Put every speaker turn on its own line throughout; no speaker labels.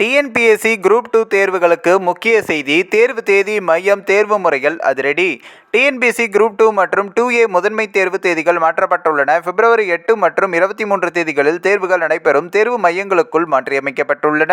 TNPSC group two தேர்வுகளுக்கு முக்கிய செய்தி தேர்வு தேதி மையம் தேர்வு முறைகள் அதிரடி டிஎன்பிஎஸ்சி குரூப் டூ மற்றும் டூ ஏ முதன்மை தேர்வு தேதிகள் மாற்றப்பட்டுள்ளன. பிப்ரவரி எட்டு மற்றும் இருபத்தி மூன்று தேதிகளில் தேர்வுகள் நடைபெறும். தேர்வு மையங்களுக்குள் மாற்றியமைக்கப்பட்டுள்ளன.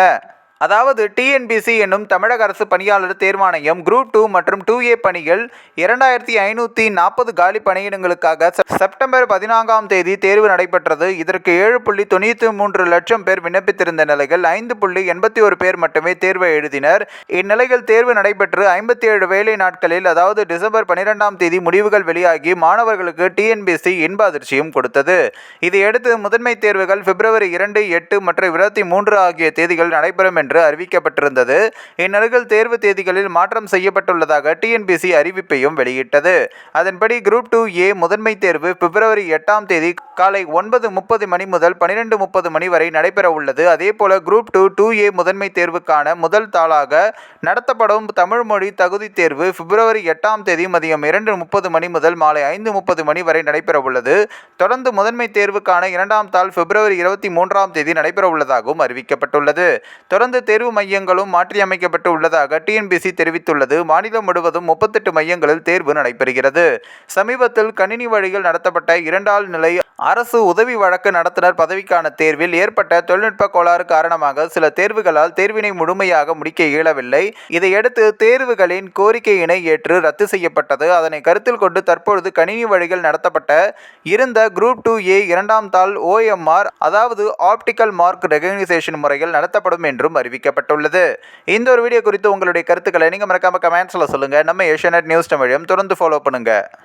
அதாவது டிஎன்பிசி என்னும் தமிழக அரசு பணியாளர் தேர்வாணையம் குரூப் டூ மற்றும் டூ ஏ பணிகள் இரண்டாயிரத்தி ஐநூற்றி நாற்பது காலி பணியிடங்களுக்காக செப்டம்பர் பதினான்காம் தேதி தேர்வு நடைபெற்றது. இதற்கு ஏழு புள்ளி தொண்ணூற்றி மூன்று லட்சம் பேர் விண்ணப்பித்திருந்த நிலையில் ஐந்து புள்ளி எண்பத்தி ஒரு பேர் மட்டுமே தேர்வை எழுதினர். இந்நிலையில் தேர்வு நடைபெற்று ஐம்பத்தி ஏழு வேலை நாட்களில் அதாவது டிசம்பர் பன்னிரெண்டாம் தேதி முடிவுகள் வெளியாகி மாணவர்களுக்கு டிஎன்பிசி இன்ப அதிர்ச்சியும் கொடுத்தது. இதையடுத்து முதன்மை தேர்வுகள் பிப்ரவரி இரண்டு எட்டு மற்றும் இருபத்தி மூன்று ஆகிய தேதிகள் நடைபெறும் என்று அறிவிக்கப்பட்டிருந்தது. இந்நிலையில் தேர்வு தேதிகளில் மாற்றம் செய்யப்பட்டுள்ளதாக டிஎன்பிசி அறிவிப்பையும் வெளியிட்டது. அதன்படி குரூப் டூ ஏ முதன்மை தேர்வு பிப்ரவரி எட்டாம் தேதி காலை ஒன்பது முப்பது மணி முதல் பனிரெண்டு முப்பது மணி வரை நடைபெற உள்ளது. அதேபோல குரூப் டூ டூ ஏ முதன்மை தேர்வுக்கான முதல் தாளாக நடத்தப்படும் தமிழ் மொழி தகுதி தேர்வு பிப்ரவரி எட்டாம் தேதி மதியம் இரண்டு முப்பது மணி முதல் மாலை ஐந்து முப்பது மணி வரை நடைபெற உள்ளது. தொடர்ந்து முதன்மை தேர்வுக்கான இரண்டாம் தாள் பிப்ரவரி இருபத்தி மூன்றாம் தேதி நடைபெற உள்ளதாகவும் அறிவிக்கப்பட்டுள்ளது. தொடர்ந்து தேர்வு மையங்களும் மாற்றியமைக்கப்பட்டு உள்ளதாக டிஎன்பிசி தெரிவித்துள்ளது. மாநிலம் முழுவதும் முப்பத்தெட்டு மையங்களில் தேர்வு நடைபெறுகிறது. சமீபத்தில் கணினி வழியில் நடத்தப்பட்ட இரண்டாள் நிலை அரசு உதவி வழக்கு நடத்துனர் பதவிக்கான தேர்வில் ஏற்பட்ட தொழில்நுட்ப கோளாறு காரணமாக சில தேர்வுகளால் தேர்வினை முழுமையாக முடிக்க இயலவில்லை. இதையடுத்து தேர்வுகளின் கோரிக்கையினை ஏற்று ரத்து செய்யப்பட்டது. அதனை கருத்தில் கொண்டு தற்பொழுது கணினி வழிகள் நடத்தப்பட்ட இருந்த குரூப் டூ ஏ இரண்டாம் தாள் ஓஎம்ஆர் அதாவது ஆப்டிக்கல் மார்க் ரெகனைசேஷன் முறையில் நடத்தப்படும் என்றும் அறிவிக்கப்பட்டுள்ளது. இந்த ஒரு வீடியோ குறித்து உங்களுடைய கருத்துக்களை நீங்கள் மறக்காம கமெண்ட்ஸில் சொல்லுங்கள் நம்ம ஏஷியநெட் நியூஸ் தமிழையும் தொடர்ந்து ஃபாலோ பண்ணுங்கள்